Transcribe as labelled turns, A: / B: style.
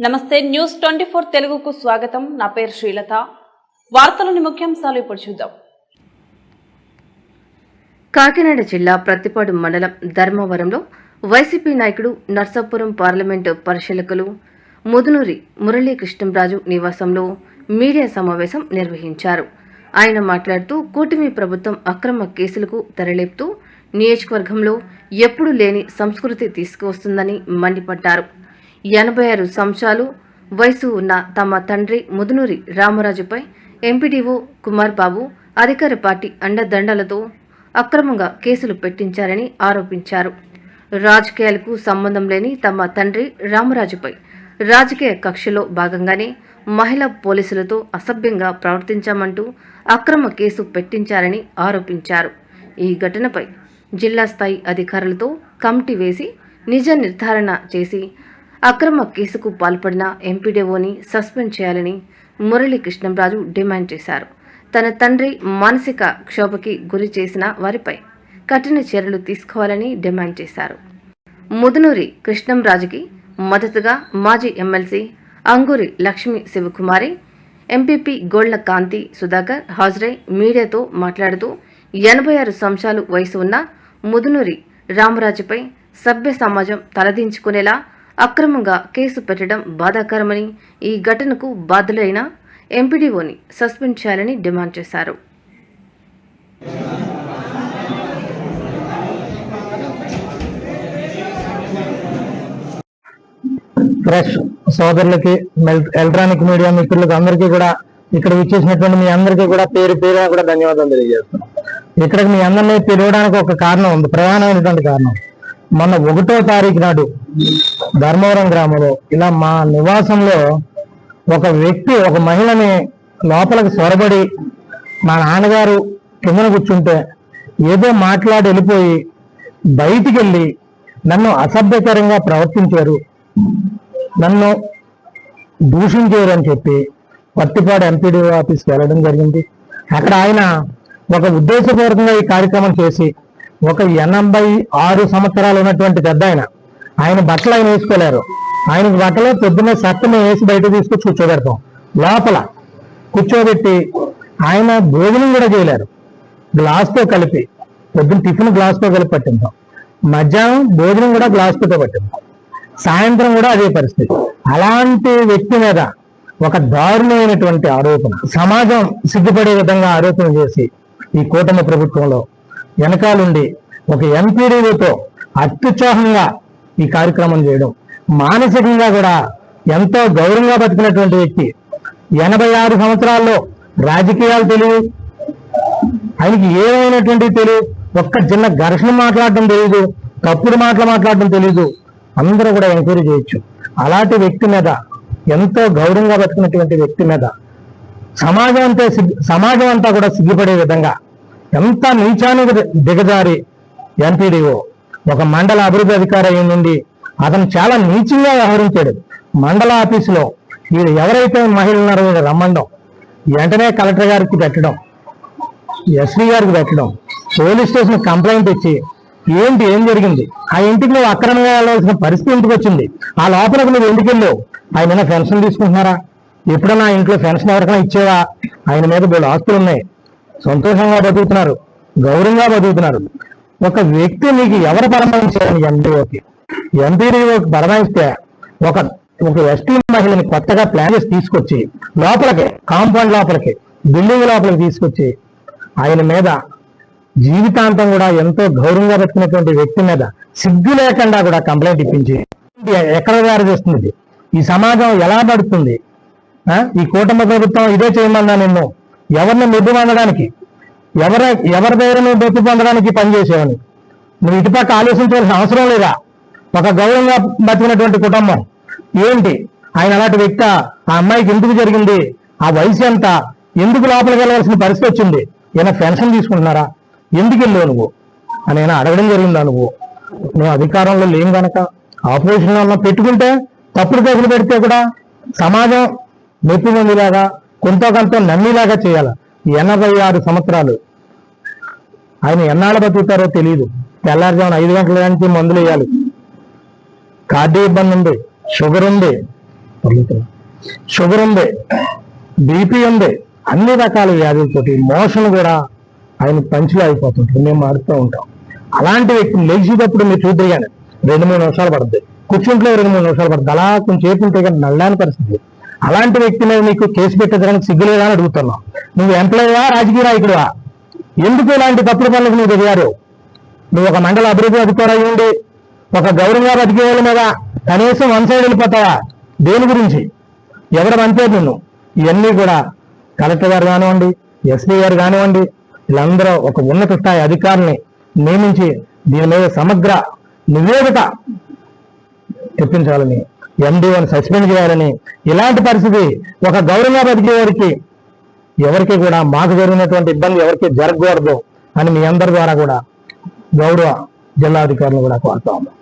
A: నమస్తే news twenty four తెలుగుకు స్వాగతం. నా పేరు శ్రీలత. వార్తలోని ముఖ్యాంశాలు ఇప్పుడు చూద్దాం.
B: కాకినాడ జిల్లా ప్రత్తిపాడు మండలం ధర్మవరంలో వైసీపీ నాయకుడు నర్సాపురం పార్లమెంటు పరిశీలకులు ముదునూరి మురళీకృష్ణంరాజు నివాసంలో మీడియా సమావేశం నిర్వహించారు. ఆయన మాట్లాడుతూ కూటమి ప్రభుత్వం అక్రమ కేసులకు తెరలేపుతూ నియోజకవర్గంలో ఎప్పుడూ లేని సంస్కృతి తీసుకువస్తుందని మండిపడ్డారు. ఎనభై ఆరు సంవత్సరాలు వయసు ఉన్న తమ తండ్రి ముదునూరి రామరాజుపై ఎంపీడీఓ కుమార్ బాబు అధికార పార్టీ అండదండలతో అక్రమంగా కేసులు పెట్టించారని ఆరోపించారు. రాజకీయాలకు సంబంధం లేని తమ తండ్రి రామరాజుపై రాజకీయ కక్షలో భాగంగానే మహిళా పోలీసులతో అసభ్యంగా ప్రవర్తించామంటూ అక్రమ కేసు పెట్టించారని ఆరోపించారు. ఈ ఘటనపై జిల్లా స్థాయి అధికారులతో కమిటీ వేసి నిజ నిర్ధారణ చేసి అక్రమ కేసుకు పాల్పడిన ఎంపీడీఓని సస్పెండ్ చేయాలని మురళీ కృష్ణంరాజు డిమాండ్ చేశారు. తన తండ్రి మానసిక క్షోభకి గురి చేసిన వారిపై కఠిన చర్యలు తీసుకోవాలని డిమాండ్ చేశారు. ముదునూరి కృష్ణంరాజుకి మద్దతుగా మాజీ ఎమ్మెల్సీ అంగూరి లక్ష్మీ శివకుమారి ఎంపీపీ గోళ్ళ కాంతి సుధాకర్ హాజరై మీడియాతో మాట్లాడుతూ ఎనభై ఆరు సంవత్సరాలు వయసు ఉన్న ముదునూరి రామరాజుపై సభ్య సమాజం తలదించుకునేలా అక్రమంగా కేసు పెట్టడం బాధాకరమని ఈ ఘటనకు బాధ్యులైన ఎంపీడీఓని సస్పెండ్ చేయాలని డిమాండ్ చేశారు.
C: ప్రెస్ సోదరులకి ఎలక్ట్రానిక్ మీడియా మిత్రులకు అందరికీ కూడా ఇక్కడ విచ్చేసినటువంటి మీ అందరికీ కూడా పేరు పేరు కూడా ధన్యవాదాలు తెలియజేస్తున్నాం. ఇక్కడికి మీ అందరినీ పిలవడానికి ఒక కారణం ఉంది ప్రధానమైనటువంటి కారణం. మొన్న ఒకటో తారీఖు నాడు ధర్మవరం గ్రామంలో ఇలా మా నివాసంలో ఒక వ్యక్తి ఒక మహిళని లోపలికి సొరబడి మా నాన్నగారు కిందన కూర్చుంటే ఏదో మాట్లాడి వెళ్ళిపోయి బయటికి వెళ్ళి నన్ను అసభ్యకరంగా ప్రవర్తించారు. నన్ను దూషించారు అని చెప్పి పత్తిపాడు ఎంపీడీ ఆఫీస్కి వెళ్ళడం జరిగింది. అక్కడ ఆయన ఒక ఉద్దేశపూర్వకంగా ఈ కార్యక్రమం చేసి ఒక ఎనభై ఆరు సంవత్సరాలు ఉన్నటువంటి పెద్ద ఆయన ఆయన బట్టలు ఆయన వేసుకోలేరు. ఆయనకి బట్టలు పొద్దున్నే సత్తమే వేసి బయట తీసుకొచ్చి కూర్చోబెడతాం. లోపల కూర్చోబెట్టి ఆయన భోజనం కూడా చేయలేరు. గ్లాస్తో కలిపి పొద్దున్న టిఫిన్ గ్లాస్తో కలిపి పట్టిందాం మధ్యాహ్నం భోజనం కూడా గ్లాస్తో పట్టిందాం సాయంత్రం కూడా అదే పరిస్థితి. అలాంటి వ్యక్తి మీద ఒక దారుణమైనటువంటి ఆరోపణ సమాజం సిగ్గుపడే విధంగా ఆరోపణ చేసి ఈ కూటమి ప్రభుత్వంలో వెనకాలండి ఒక ఎంపీడీలతో అత్యుత్సాహంగా ఈ కార్యక్రమం చేయడం. మానసికంగా కూడా ఎంతో గౌరవంగా బతికినటువంటి వ్యక్తి. ఎనభై ఆరు సంవత్సరాల్లో రాజకీయాలు తెలియదు ఆయనకి ఏమైనటువంటి తెలియదు ఒక్క చిన్న ఘర్షణ మాట్లాడడం తెలియదు తప్పుడు మాటలు మాట్లాడడం తెలియదు అందరూ కూడా ఎంక్వైరీ చేయొచ్చు. అలాంటి వ్యక్తి మీద ఎంతో గౌరవంగా బతికినటువంటి వ్యక్తి మీద సమాజం అంతా సిగ్గు- సమాజం అంతా కూడా సిగ్గుపడే విధంగా ఎంత నీచానికి దిగజారి ఎంపీడీఓ ఒక మండల అభివృద్ధి అధికారి అయి నుండి అతను చాలా నీచంగా వ్యవహరించాడు. మండల ఆఫీసులో వీరు ఎవరైతే మహిళలు ఉన్నారో వీళ్ళు రమ్మండం వెంటనే కలెక్టర్ గారికి పెట్టడం ఎస్పీ గారికి పెట్టడం పోలీస్ స్టేషన్ కంప్లైంట్ ఇచ్చి ఏంటి ఏం జరిగింది? ఆ ఇంటికి నువ్వు అక్రమంగా వెళ్ళాల్సిన పరిస్థితి ఇంటికి వచ్చింది? ఆ లోపలకు నువ్వు ఎందుకు వెళ్ళావు? ఆయన ఏమైనా పెన్షన్ తీసుకుంటున్నారా? ఎప్పుడైనా ఇంట్లో పెన్షన్ ఎవరికైనా ఇచ్చేవా? ఆయన మీద వీళ్ళు ఆస్తులు ఉన్నాయి సంతోషంగా బతుకుతున్నారు. గౌరవంగా బతుకుతున్నారు. ఒక వ్యక్తి నీకు ఎవరు పరమాయించారని ఎంపీఓకి? ఎంపీడీఓకి పరమాయిస్తే ఒక ఒక ఎస్టీ మహిళని కొత్తగా ప్లాన్ చేసి తీసుకొచ్చి లోపలికి కాంపౌండ్ లోపలికి బిల్డింగ్ లోపలికి తీసుకొచ్చి ఆయన మీద జీవితాంతం కూడా ఎంతో గౌరవంగా పెట్టుకున్నటువంటి వ్యక్తి మీద సిగ్గు లేకుండా కూడా కంప్లైంట్ ఇప్పించి ఎక్కడ దారి చేస్తుంది ఈ సమాజం ఎలా పడుతుంది ఈ కూటమి ప్రభుత్వం ఇదే చేయమన్నా నిన్ను ఎవరిని మెద్దు పొందడానికి ఎవరి ఎవరి దగ్గర నువ్వు డబ్బు పొందడానికి పనిచేసేవని నువ్వు ఇటుపక్క ఆలోచించవలసిన అవసరం లేదా? ఒక గౌరవంగా బతికినటువంటి కుటుంబం. ఏంటి? ఆయన అలాంటి వ్యక్త ఆ అమ్మాయికి ఎందుకు జరిగింది? ఆ వయసు ఎంత? ఎందుకు లోపలికి వెళ్ళవలసిన పరిస్థితి వచ్చింది? ఏమైనా పెన్షన్ తీసుకుంటున్నారా? ఎందుకు వెళ్ళావు నువ్వు? అని అయినా అడగడం జరిగిందా నువ్వు? నువ్వు అధికారంలో లేం గనక. ఆపోజిషన్లో ఉన్న పెట్టుకుంటే తప్పుడు కేసులు పెడితే కూడా సమాజం మెప్పు పొందేలాగా కొంత కొంత నమ్మేలాగా చేయాలి. ఎనభై ఆరు సంవత్సరాలు ఆయన ఎన్నాళ్ళు బతుకుతారో తెలియదు తెల్లారుజామున ఐదు గంటల నుంచి మందులు వేయాలి. కార్డు ఇబ్బంది ఉంది. షుగర్ ఉంది. షుగర్ ఉంది. బీపీ ఉంది. అన్ని రకాల వ్యాధులతోటి మోషన్ కూడా ఆయన పంచులు అయిపోతుంటారు మేము మారుతూ ఉంటాం. అలాంటి వ్యక్తిని లేచేటప్పుడు మీరు చూద్దరు కానీ రెండు మూడు నిమిషాలు పడుతుంది కూర్చుంట్లో రెండు మూడు నిమిషాలు పడుతుంది అలా కొంచెం చేపు ఉంటే కానీ నల్లని పరిస్థితి. అలాంటి వ్యక్తి మీద మీకు కేసు పెట్టేదానికి సిగ్గులేదా అని అడుగుతున్నాం. నువ్వు ఎంప్లాయీవా రాజకీయ నాయకుడువా ఎందుకు ఇలాంటి తప్పుడు పనులకు నువ్వు దిగారు నువ్వు ఒక మండల అభివృద్ధి అధికారి ఉండి ఒక గౌరవంగా బతికే వాళ్ళ మీద కనీసం వన్ సైడ్ వెళ్ళిపోతావా? దేని గురించి? ఎవరు అంతే నిన్ను ఇవన్నీ కూడా కలెక్టర్ గారు కానివ్వండి ఎస్పీ గారు కానివ్వండి వీళ్ళందరూ ఒక ఉన్నత స్థాయి అధికారిని నియమించి దీని మీద సమగ్ర నివేదిక తెప్పించాలని ఎండిఓని సస్పెండ్ చేయాలని ఇలాంటి పరిస్థితి ఒక గౌరవంగా బతికే వారికి ఎవరికి కూడా మాకు జరిగినటువంటి ఇబ్బంది ఎవరికి జరగకూడదు అని మీ అందరి ద్వారా కూడా గౌరవ జిల్లాధికారులు కూడా కోరుతా ఉన్నాం